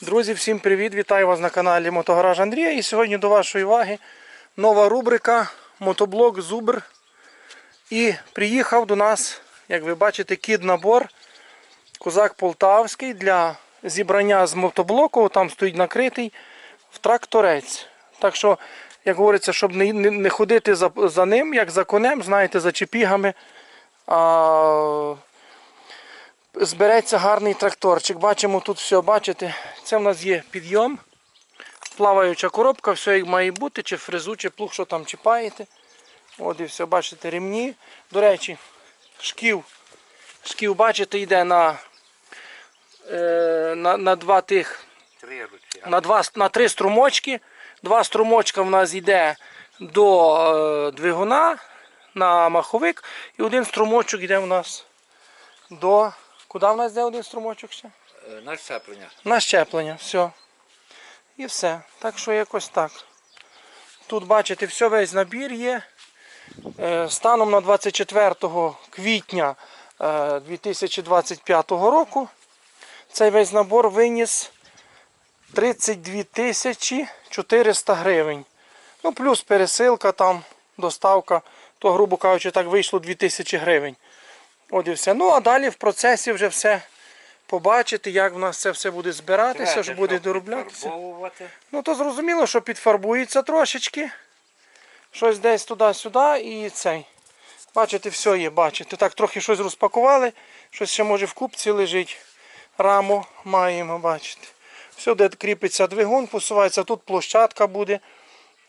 Друзі, всім привіт! Вітаю вас на каналі Мотогараж Андрія. І сьогодні до вашої уваги нова рубрика Мотоблок Зубр. І приїхав до нас, як ви бачите, кіт-набор Козак Полтавський для зібрання з мотоблоку. Там стоїть накритий в тракторець. Так що, як говориться, щоб не, ходити за, за ним, як за конем, знаєте, за чепігами. А, збереться гарний тракторчик. Бачимо тут все, бачите, це в нас є підйом, плаваюча коробка, все як має бути, чи фрезу, чи плуг, що там чіпаєте. От і все, бачите, ремні. До речі, шків. Шків, бачите, йде на, е, на, на два тих на, два, на три струмочки. Два струмочка в нас йде до е, двигуна на маховик. І один струмочок йде в нас до. Куди в нас йде один струмочок ще? Е, На щеплення. На щеплення. Все. І все. Так що якось так. Тут бачите, все весь набір є. Е, Станом на 24 квітня е, 2025 року цей весь набор виніс 32 тисячі 400 гривень. Ну, плюс пересилка там, доставка, то, грубо кажучи, так вийшло 2000 гривень. От і все. Ну, а далі в процесі вже все побачити, як в нас це все буде збиратися, що буде дороблятися. Ну, то зрозуміло, що підфарбується трошечки. Щось десь туди-сюди і цей. Бачите, все є, бачите. Так, трохи щось розпакували, щось ще може в купці лежить. Раму маємо, бачите. Все, де кріпиться двигун, посувається. Тут площадка буде,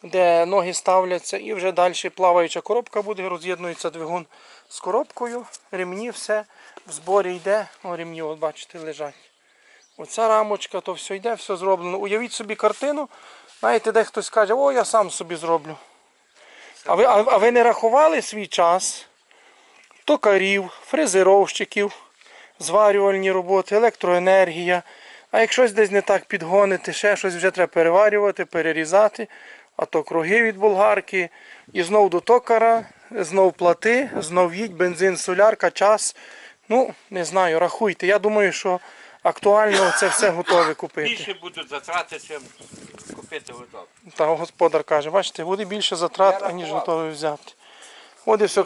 де ноги ставляться. І вже далі плаваюча коробка буде, роз'єднується двигун з коробкою. Ремні, все в зборі йде. О, ремні, от бачите, лежать. Оця рамочка, то все йде, все зроблено. Уявіть собі картину. Знаєте, де хтось каже, о, я сам собі зроблю. А ви, а, а ви не рахували свій час? Токарів, фрезеровщиків, зварювальні роботи, електроенергія. А якщо десь не так підгонити, ще щось вже треба переварювати, перерізати. А то круги від болгарки. І знов до токара, знов плати, знов їдь, бензин, солярка, час. Ну, не знаю, рахуйте. Я думаю, що актуально це все готове купити. Більше будуть затрати, чим купити готове. Та господар каже, бачите, буде більше затрат, аніж готовий взяти. От і все.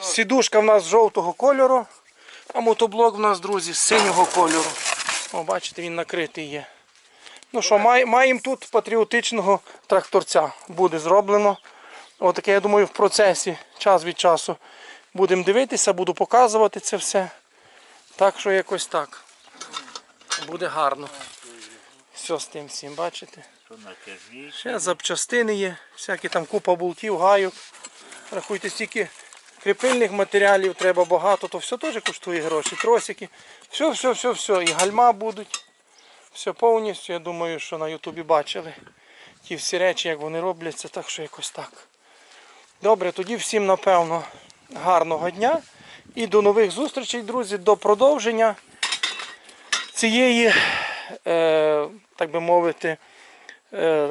Сідушка в нас жовтого кольору, а мотоблок в нас, друзі, з синього кольору. О, бачите, він накритий є. Ну що, маємо тут патріотичного тракторця. Буде зроблено. Отаке, я думаю, в процесі час від часу будемо дивитися, буду показувати це все. Так що якось так. Буде гарно. Все з тим всім, бачите? Ще запчастини є, всякі там купа болтів, гайок. Рахуйте, стільки кріпильних матеріалів треба багато, то все теж коштує гроші. Тросики. Все, все, все, все. І гальма будуть. Все повністю. Я думаю, що на Ютубі бачили ті всі речі, як вони робляться, так що якось так. Добре, тоді всім, напевно, гарного дня. І до нових зустрічей, друзі, до продовження цієї, е, так би мовити, е,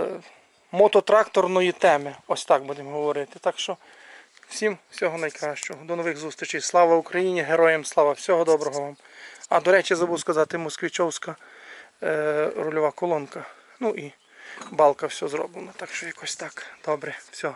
мототракторної теми. Ось так будемо говорити. Так що всім всього найкращого. До нових зустрічей. Слава Україні! Героям слава! Всього доброго вам. А до речі, забув сказати, москвичовська е, рульова колонка. Ну і балка все зроблено. Так що якось так. Добре, все.